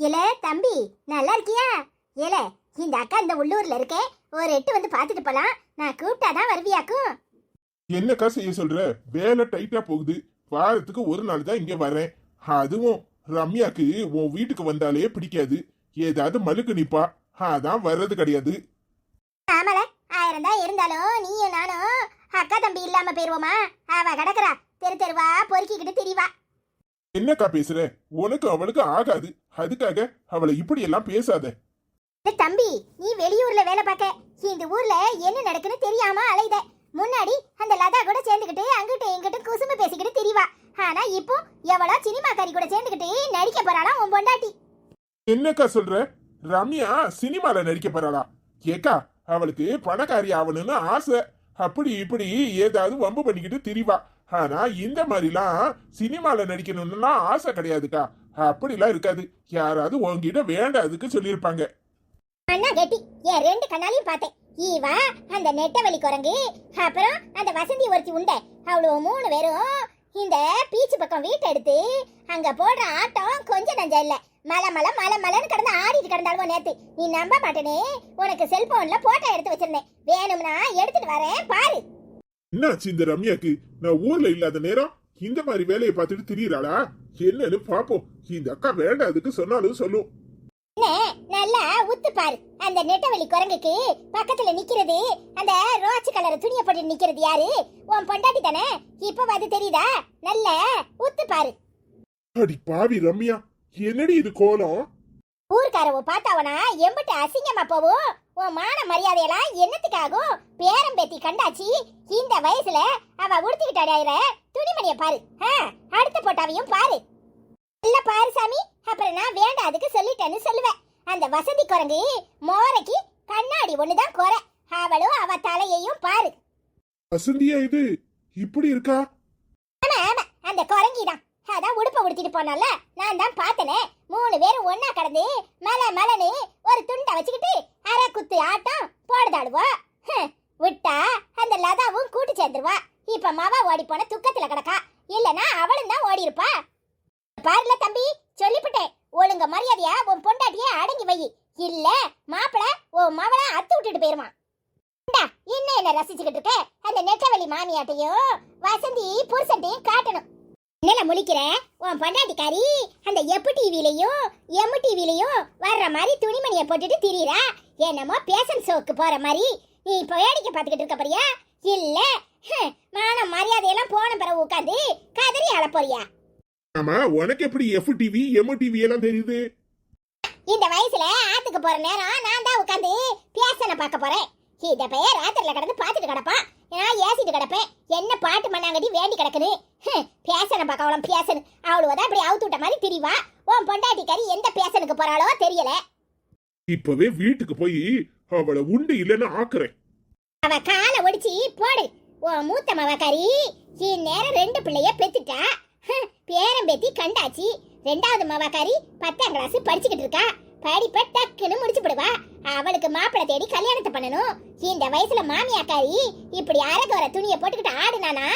ஏலே தம்பி நல்லா இருக்கியா? ஏலே இந்த அக்கா இந்த உள்ளூர்ல இருக்கே ஒரு எட்டு வந்து பார்த்துட்டு போலாம். நான் கூப்பிட்டாதான் வருவியாக்கும். என்னக்கா செய்ய சொல்ற? வேலை டைட்டா போகுது. வாரத்துக்கு ஒரு நாள் தான் இங்க வரேன். அதுவும் ரம்யாக்கு உன் வீட்டுக்கு வந்தாலே பிடிக்காது. ஏதாவது மலுக்கு நிப்பா. அதான் வர்றது கிடையாது. ஆமால ஆயிரம் தான் இருந்தாலும் நீயும் நானும் அக்கா தம்பி இல்லாம போயிருவோமா? அவ கிடக்குறா. தெரு தெருவா பொறுக்கிக்கிட்டு திரிவா. என்னக்கா பேசுற? உனக்கு அவளுக்கு ஆகாது. அதுக்காக அவளை இப்படி எல்லாம் பேசாத தம்பி நீ வெளியூர்ல வேலை பார்க்க. இந்த ஊர்ல என்ன நடக்குன்னு தெரியாம அலைத முன்னாடி அந்த லதா கூட சேர்ந்துக்கிட்டு அங்கிட்டு இங்கிட்டு குசும்பு பேசிக்கிட்டு திரிவா. ஆனா இப்போ எவ்வளோ சினிமாக்காரி கூட சேர்ந்துக்கிட்டு நடிக்க போறாளாம் உன் பொண்டாட்டி. என்னக்கா சொல்ற? ரம்யா சினிமால நடிக்க போறாளா? ஏக்கா அவளுக்கு பணக்காரி ஆகணும்னு ஆசை. அப்படி இப்படி ஏதாவது வம்பு பண்ணிக்கிட்டு திரிவா. ஆனா இந்த மாதிரிலாம் சினிமால நடிக்கணும்னுலாம் ஆசை கிடையாதுக்கா. அப்படிலாம் இருக்காது. யாராவது உங்ககிட்ட வேண்டாதுக்கு சொல்லியிருப்பாங்க. அண்ணா கெட்டி என் ரெண்டு கண்ணாலையும் பார்த்தேன். ஈவா அந்த நெட்டவெளி குரங்கு அப்புறம் அந்த வசந்தி ஒருத்தி உண்டை. அவ்வளோ மூணு பேரும் இந்த பீச்சு பக்கம் வீட்டை எடுத்து அங்க போடுற ஆட்டம் கொஞ்சம் நஞ்சம் இல்லை. மலை மலை மலை மலைன்னு கடந்து ஆடிட்டு கிடந்தாலும் நேத்து. நீ நம்ப மாட்டேனே. உனக்கு செல்போன்ல போட்டோ எடுத்து வச்சிருந்தேன். வேணும்னா எடுத்துட்டு வரேன் பாரு. என்னாச்சு இந்த ரம்யாக்கு? நான் ஊர்ல இல்லாத நேரம் இந்த மாதிரி வேலையை பார்த்துட்டு திரியறாளா? என்னன்னு பாப்போம் இந்த அக்கா வேண்டாதுக்கு சொன்னாலும் சொல்லும். என்ன நல்லா உத்து பாரு. அந்த நெட்டவெளி குரங்குக்கு பக்கத்துல நிக்கிறது அந்த ரோச்சு கலர் துணியை போட்டு நிக்கிறது யாரு? உன் பொண்டாட்டி தானே? இப்ப அது தெரியுதா? நல்ல உத்து பாரு. அடி பாவி ரம்யா என்னடி இது கோலம்? ஊர்க்காரவ பார்த்தாவனா? எம்பிட்டு அசிங்கமா போவும்? உன் மான மரியாதையெல்லாம் என்னத்துக்காகும் பேரம் பேத்தி கண்டாச்சி. இந்த வயசுல அவ உடுத்திக்கிட்டாடியாயிர துணிமணிய பாரு. அடுத்த போட்டாவையும் பாரு. இல்ல பாரு சாமி. அப்புறம் நான் வேண்டாம் அதுக்கு சொல்லிட்டேன்னு சொல்லுவேன். அந்த வசதி குரங்கு மோரைக்கு கண்ணாடி ஒண்ணுதான் குறை. அவளும் அவ தலையையும் பாரு. வசந்தியா இது? இப்படி இருக்கா? ஆமா ஆமா. அந்த குரங்கிதான். அதான் உடுப்ப உடுத்திட்டு போனால நான் தான் பார்த்தனே. மூணு பேரும் ஒண்ணா கடந்து மலை மலைன்னு ஒரு துண்டை வச்சுக்கிட்டு அரை குத்து ஆட்டம் போடுதாடுவா. விட்டா அந்த லதாவும் கூட்டு சேர்ந்துருவா. இப்ப மவ ஓடி போன துக்கத்துல கிடக்கா. இல்லனா அவளும் தான் ஓடி இருப்பா. பாருல தம்பி சொல்லிவிட்டேன் ஒழுங்க மரியாதையா உன் பொண்டாட்டிய அடங்கி வை. இல்ல மாப்பிள உன் மவள அத்து விட்டுட்டு போயிருவான். என்ன என்ன ரசிச்சுக்கிட்டு இருக்க? அந்த நெட்டவெளி மாமியாட்டையும் வசந்தி புருஷன்ட்டையும் காட்டணும். என்னல முழிக்கிற உன் பொண்டாட்டிக்காரி அந்த எப்பு டிவிலையும் எம்மு டிவிலையும் வர்ற மாதிரி துணிமணியை போட்டுட்டு திரியறா? என்னமோ பேஷன் ஷோக்கு போற மாதிரி. நீ இப்போ வேடிக்கை பார்த்துக்கிட்டு இருக்க போறியா? இல்ல. மானம் மரியாதையெல்லாம் போன பிறகு உட்காந்து கதறி அழ போறியா? ஆமா உனக்கு எப்படி எஃப் டிவி எம் டிவி எல்லாம் தெரியுது? இந்த வயசுல ஆத்துக்கு போற நேரம் நான் தான் உட்காந்து பேசன பார்க்க போறேன். இத பையன் ராத்திரில கிடந்து பார்த்துட்டு கிடப்பான் நான் ஏசிட்டு கிடப்பேன். என்ன பாட்டு மண்ணாங்கடி வேண்டி கிடக்குது? பேசன பார்க்க அவளும் பேசனு. அவளுவதான் இப்படி அவுத்து விட்ட மாதிரி திரிவா. உன் பொண்டாட்டிக்காரி எந்த பேசனுக்கு போறாளோ தெரியல. இப்பவே வீட்டுக்கு போய் அவளை உண்டு இல்லைன்னு ஆக்குறேன். அவ காலை ஒடிச்சு போடு. உன் மூத்த மவக்காரி இந்நேரம் ரெண்டு பிள்ளைய பெத்துட்டா. ஹம், பேரன் பேத்தி கண்டாச்சு. ரெண்டாவது மவக்காரி பத்தாம் கிளாஸ் படிச்சுக்கிட்டு இருக்கா. படிப்ப டக்குன்னு முடிச்சு விடுவா அவளுக்கு மாப்பிள்ளை தேடி கல்யாணத்தை பண்ணணும். இந்த வயசுல மாமியாக்காரி இப்படி அரகுற துணியை போட்டுக்கிட்டு ஆடுனானா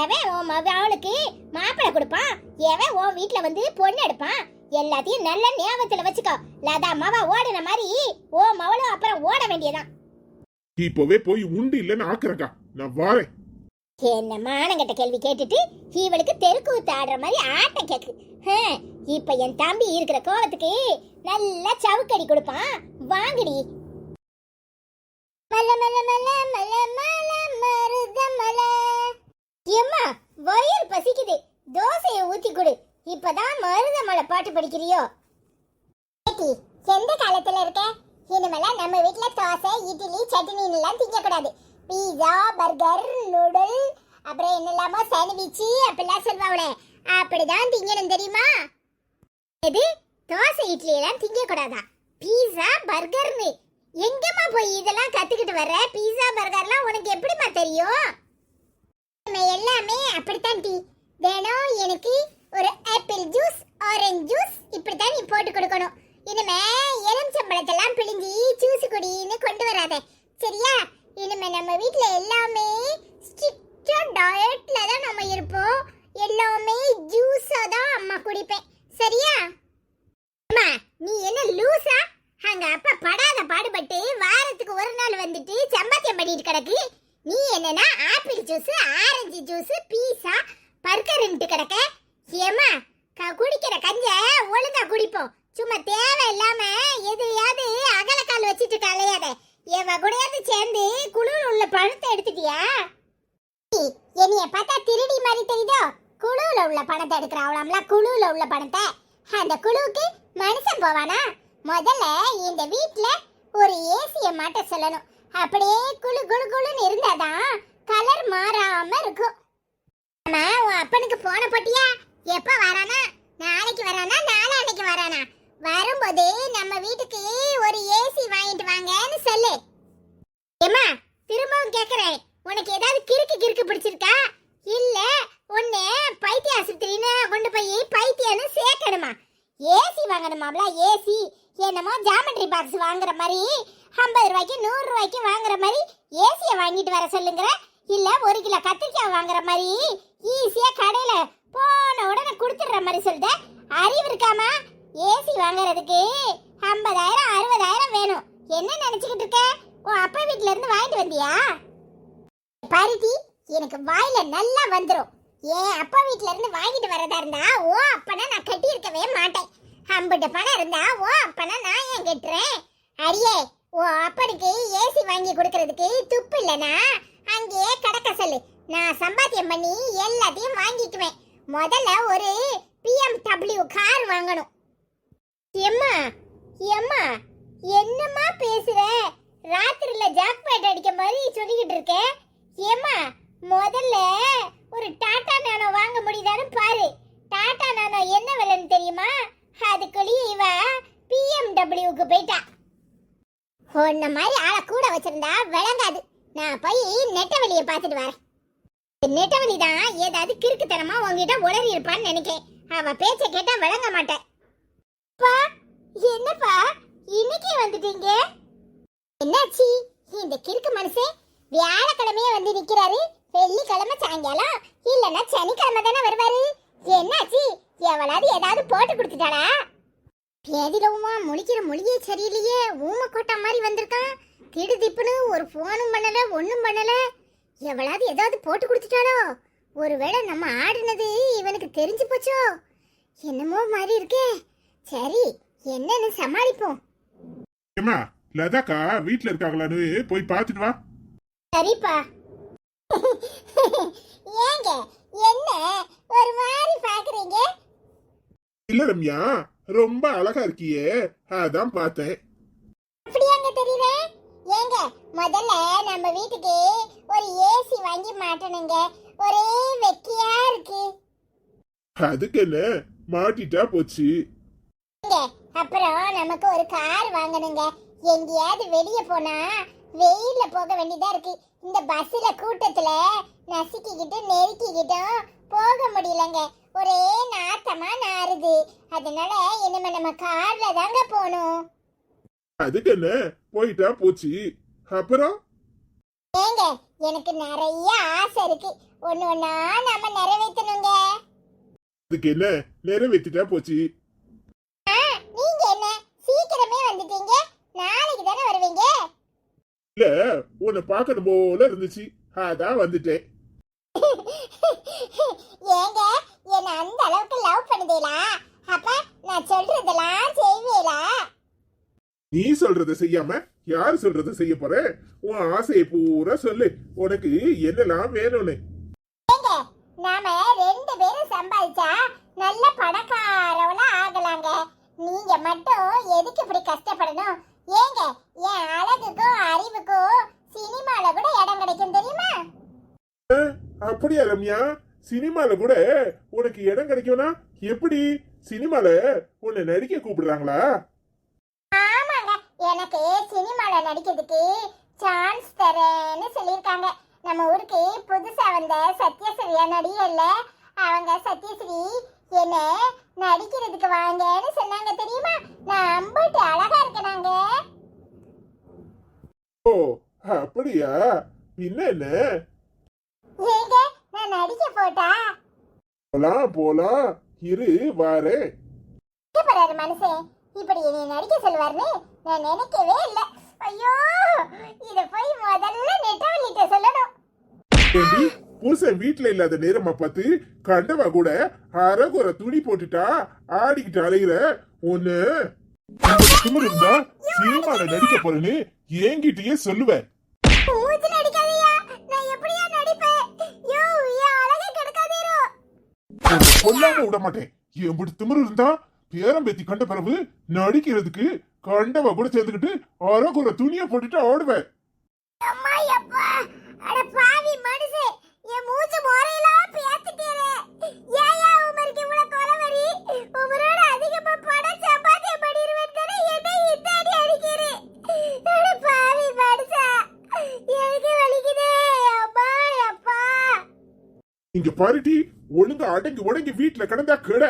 எவன் உன் அவளுக்கு மாப்பிள்ளை கொடுப்பான்? எவன் உன் வீட்ல வந்து பொண்ணு எடுப்பான்? எல்லாத்தையும் நல்ல ஞாபகத்துல வச்சுக்கோ. லதா மவ ஓடுன மாதிரி ஓ மவளும் அப்புறம் ஓட வேண்டியதான் இப்போவே போய் உண்டு இல்லைன்னு ஆக்குறக்கா நான் வாரேன். என்ன மானங்கட்ட கேள்வி கேட்டுட்டு இவளுக்கு தெருக்கூத்து ஆடுற மாதிரி ஆட்டம் கேக்கு. இப்ப என் தம்பி இருக்கிற கோவத்துக்கு நல்லா சவுக்கடி கொடுப்பான். வாங்கடி. மல மல மல மல மல மருத மல. எம்மா வயிறு பசிக்குது. தோசையை ஊத்தி கொடு. இப்பதான் மருத மலை பாட்டு படிக்கிறியோ? எந்த காலத்துல இருக்க? இனிமேலாம் நம்ம வீட்டுல தோசை இட்லி சட்னி எல்லாம் திங்க கூடாது பீஸா பர்கர் நூடுல் அப்புறம் என்னெல்லாமோ சாண்ட்விச் அப்படிலாம் சொல்லுவாங்களே. அப்படிதான் திங்கணும் தெரியுமா? எது? தோசை இட்லி எல்லாம் திங்க கூடாதா பீஸா பர்கர்னு எங்கம்மா போய் இதெல்லாம் கத்துக்கிட்டு வர பீஸா பர்கர்லாம் உனக்கு எப்படிம்மா தெரியும்? எல்லாமே அப்படித்தான் டீ. தினம் எனக்கு ஒரு ஆப்பிள் ஜூஸ் ஆரஞ்சு ஜூஸ் இப்படித்தான் நீ போட்டு கொடுக்கணும். இனிமே எலுமிச்சம்பழத்தெல்லாம் பிழிஞ்சி ஜூஸ் குடின்னு கொண்டு வராத. சரியா? நம்ம வீட்டில் எல்லாமே ஸ்ட்ரிக்டா டயட்டில் தான் நம்ம இருப்போம். எல்லாமே ஜூஸா தான் அம்மா குடிப்பேன். சரியா? அம்மா நீ என்ன லூசா அங்கே அப்பா படாத பாடுபட்டு வாரத்துக்கு ஒரு நாள் வந்துட்டு சம்பாத்தியம் பண்ணிட்டு கிடக்கு. நீ என்னன்னா apple juice orange juice pizza பர்கருன்ட்டு கிடக்க. ஏமா குடிக்கிற கஞ்ச ஒழுங்கா குடிப்போம். சும்மா தேவை இல்லாமல் எதையாவது அகலக்கால் வச்சுட்டு கலையாத எவன் கூடயாவது சேர்ந்து குளிர் உள்ள பணத்தை எடுத்துட்டியா? என்னைய பார்த்தா திருடி மாதிரி தெரியுதோ? குழுல உள்ள பணத்தை எடுக்கிறாவளாம்ல குழுல உள்ள பணத்தை. அந்த குழுவுக்கு மனுஷன் போவானா? முதல்ல இந்த வீட்ல ஒரு ஏசிய மாட்ட சொல்லணும். அப்படியே குழு குழு குழுன்னு இருந்தாதான் கலர் மாறாம இருக்கும். ஆமா உன் அப்பனுக்கு போன போட்டியா? எப்ப வரானா? நாளைக்கு வரானா? நாளான்னைக்கு வரானா? வரும்போது நம்ம வீட்டுக்கு ஒரு ஏசி வாங்கிட்டு வாங்கன்னு சொல்லு. ஏமா திரும்பவும் கேக்குறேன் உனக்கு ஏதாவது கிறுக்கு கிறுக்கு பிடிச்சிருக்கா? இல்ல உன்னை பைத்திய ஆஸ்பத்திரின்னு கொண்டு போய் பைத்தியன்னு சேர்க்கணுமா? ஏசி வாங்கணுமாம்ல ஏசி என்னமோ ஜாமெட்ரி பாக்ஸ் வாங்குற மாதிரி ஐம்பது ரூபாய்க்கு நூறு ரூபாய்க்கு வாங்குற மாதிரி ஏசியை வாங்கிட்டு வர சொல்லுங்கிற? இல்ல ஒரு கிலோ கத்திரிக்காய் வாங்குற மாதிரி ஈஸியா கடையில போன உடனே கொடுத்துடுற மாதிரி சொல்லிட்ட அறிவு இருக்காமா? ஏசி வாங்குறதுக்கு ஐம்பதாயிரம் அறுபதாயிரம் வேணும். என்ன நினைச்சுக்கிட்டு இருக்க? உன் அப்பா வீட்ல இருந்து வாங்கிட்டு வந்தியா? பருத்தி எனக்கு வாயில நல்லா வந்துடும் ஏன் அப்பா வீட்ல இருந்து வாங்கிட்டு வரதா இருந்தா ஓ அப்பனா நான் கட்டி இருக்கவே மாட்டேன். அம்பிட்ட பணம் இருந்தா ஓ அப்பனா நான் ஏன் கட்டுறேன்? அடியே ஓ அப்பனுக்கு ஏசி வாங்கி கொடுக்கறதுக்கு துப்பு இல்லனா? அங்கேயே கடக்க சொல்லு. நான் சம்பாத்தியம் பண்ணி எல்லாத்தையும் வாங்கிக்குவேன். முதல்ல ஒரு பிஎம்டபிள்யூ கார் வாங்கணும். எம்மா எம்மா என்னம்மா பேசுற? ராத்திரில ஜாக்பாட் அடிக்க மாதிரி சொல்லிக்கிட்டு இருக்க? ஏம்மா முதல்ல ஒரு டாடா நானோ வாங்க முடியுதான்னு பாரு. டாடா நானோ என்ன விலைன்னு தெரியுமா? அதுக்குள்ளேயே இவ பிஎம்டபிள்யூக்கு போயிட்டா. உன்ன மாதிரி ஆளை கூட வச்சிருந்தா விளங்காது. நான் போய் நெட்டவெளியை பார்த்துட்டு வரேன். நெட்டவழி தான் ஏதாவது கிறுக்குத்தனமா உங்ககிட்ட உளறி இருப்பான்னு நினைக்கிறேன் அவ பேச்சை கேட்டா விளங்க மாட்டேன். அப்பா என்னப்பா? இன்னைக்கு வந்துட்டீங்க? என்னாச்சி? இந்த கிறுக்கு மனுஷன் வியாழக்கிழமையே வந்து நிக்கிறாரு. வெள்ளிக்கிழமை சாயங்காலம். இல்லைன்னா சனிக்கிழமை தானே வருவாரு. என்னாச்சு? எவளாவது ஏதாவது போட்டு கொடுத்துட்டாளா? பேதிலவுமா முழிக்கிற மொழியே சரியில்லையே. ஊமை கோட்டா மாதிரி வந்திருக்கான். திடு திப்புன்னு ஒரு ஃபோனும் பண்ணல ஒன்றும் பண்ணல. எவளாவது ஏதாவது போட்டு கொடுத்துட்டாளோ? ஒருவேளை நம்ம ஆடினது இவனுக்கு தெரிஞ்சு போச்சோ? என்னமோ மாதிரி இருக்கே. சரி என்னன்னு சமாளிப்போம். ஏமா லதாக்கா வீட்ல இருக்காங்களான்னு போய் பார்த்துட்டு வா. சரிப்பா. ஏங்க என்ன ஒரு மாதிரி பாக்குறீங்க இல்ல ரம்யா ரொம்ப அழகா இருக்கியே. அதான் பார்த்தேன். அப்படியாங்க தெரியல ஏங்க முதல்ல நம்ம வீட்டுக்கு ஒரு ஏசி வாங்கி மாட்டணுங்க. ஒரே வெக்கியா இருக்கு. அதுக்கு என்ன? மாட்டிட்டா போச்சு. அப்புறம் நமக்கு ஒரு கார் வாங்கணுங்க. எங்கேயாவது வெளிய போனா வெயில்ல போக வேண்டியதா இருக்கு. இந்த பஸ்ல கூட்டத்துல நசுக்கிக்கிட்டு நெருக்கிக்கிட்டும் போக முடியலங்க. ஒரே நாத்தமா நாறுது. அதனால இனிமே நம்ம கார்ல தாங்க போகணும் அதுக்கு என்ன? போயிட்டா போச்சு. அப்புறம்? ஏங்க எனக்கு நிறைய ஆசை இருக்கு. ஒண்ணு ஒண்ணா நம்ம நிறைவேற்றணுங்க அதுக்கு என்ன? நிறைவேத்திட்டா போச்சு ஆ, நீங்க என்ன சீக்கிரமே வந்துட்டீங்க நாளைக்கு தானே வருவீங்க இல்ல உன்னை பார்க்கணும் போல இருந்துச்சு. அதான் வந்துட்டேன். ஏங்க என்ன அந்த அளவுக்கு லவ் பண்ணுதீங்களா அப்ப நான் சொல்றதெல்லாம் செய்வீங்களா நீ சொல்றத செய்யாம யார் சொல்றத செய்ய போற? உன் ஆசையை பூரா சொல்லு. உனக்கு என்னெல்லாம் வேணும்னு. நாம ரெண்டு பேரும் சம்பாதிச்சா நல்ல பணக்காரவனா ஆகலாங்க. நீங்க மட்டும் எதுக்கு இப்படி கஷ்டப்படணும்? ஏங்க என் அழகுக்கும் அறிவுக்கும் சினிமால கூட இடம் கிடைக்கும் தெரியுமா? அப்படியா ரம்யா? சினிமால கூட உனக்கு இடம் கிடைக்கும்னா எப்படி? சினிமால உன்னை நடிக்க கூப்பிடுறாங்களா? ஆமாங்க எனக்கு சினிமால நடிக்கிறதுக்கு சான்ஸ் தரேன்னு சொல்லியிருக்காங்க. நம்ம ஊருக்கு புதுசா வந்த சத்யஸ்ரீயா நடிகர்ல அவங்க சத்யஸ்ரீ என்ன நடிக்கிறதுக்கு வாங்கன்னு சொன்னாங்க தெரியுமா? நான் அம்பட்டு அழகா இருக்கனாங்க. ஓ அப்படியா? பின்ன ஏங்க நான் நடிக்க போட்டா? போலாம் போலாம். இரு வாரேன் போறாரு மனுஷன் இப்படி என்னை நடிக்க சொல்லுவாருன்னு நான் நினைக்கவே இல்லை. ஐயோ இத போய் முதல்ல நெட்டவள்ளிட்ட சொல்லணும். புருஷன் வீட்டுல இல்லாத நேரமா பார்த்து கண்டவா கூட அரைகுறை துணி போட்டுட்டா ஆடிக்கிட்டு அலைகிற ஒண்ணு. திமிரு இருந்தா சினிமால நடிக்க போறேன்னு என்கிட்டயே சொல்லுவேன் கொல்லாம விட மாட்டேன். எப்படி திமிரு இருந்தா பேரம்பேத்தி கண்ட பிறகு நடிக்கிறதுக்கு கண்டவ கூட சேர்ந்துக்கிட்டு அரைகுறை துணியை போட்டுட்டு ஆடுவேன் அம்மா அப்பா அட பாவி மனுஷே. என் ஏயா உமருக்கு இவ்வளவு கொலவரி உமரோட அதிகமா படம் பண்ணிடுவேன் தானே அடிக்கிறே. அட பாவி மனுஷா எனக்கு வலிக்குதே. அம்மா அப்பா. இங்க பாருடி ஒழுங்கா அடங்கி உடங்கி வீட்டுல கிடந்தா கிட.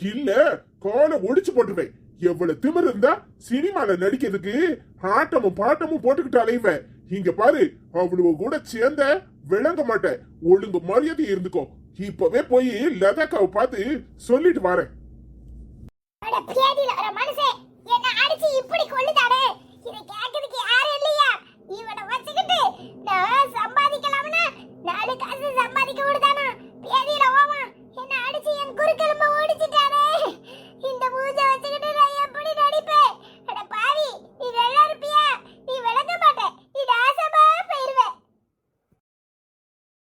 இல்ல காலை ஒடிச்சு போட்டுருவேன். எவ்வளவு திமிரு இருந்தா சினிமால நடிக்கிறதுக்கு ஆட்டமும் பாட்டமும் போட்டுக்கிட்டு அலைவேன் இங்க பாரு அவ்வளவு கூட சேர்ந்த விளங்க மாட்டேன். ஒழுங்கு மரியாதை இருந்துக்கோ. இப்பவே போய் லதாக்காவை பார்த்து சொல்லிட்டு வரேன்.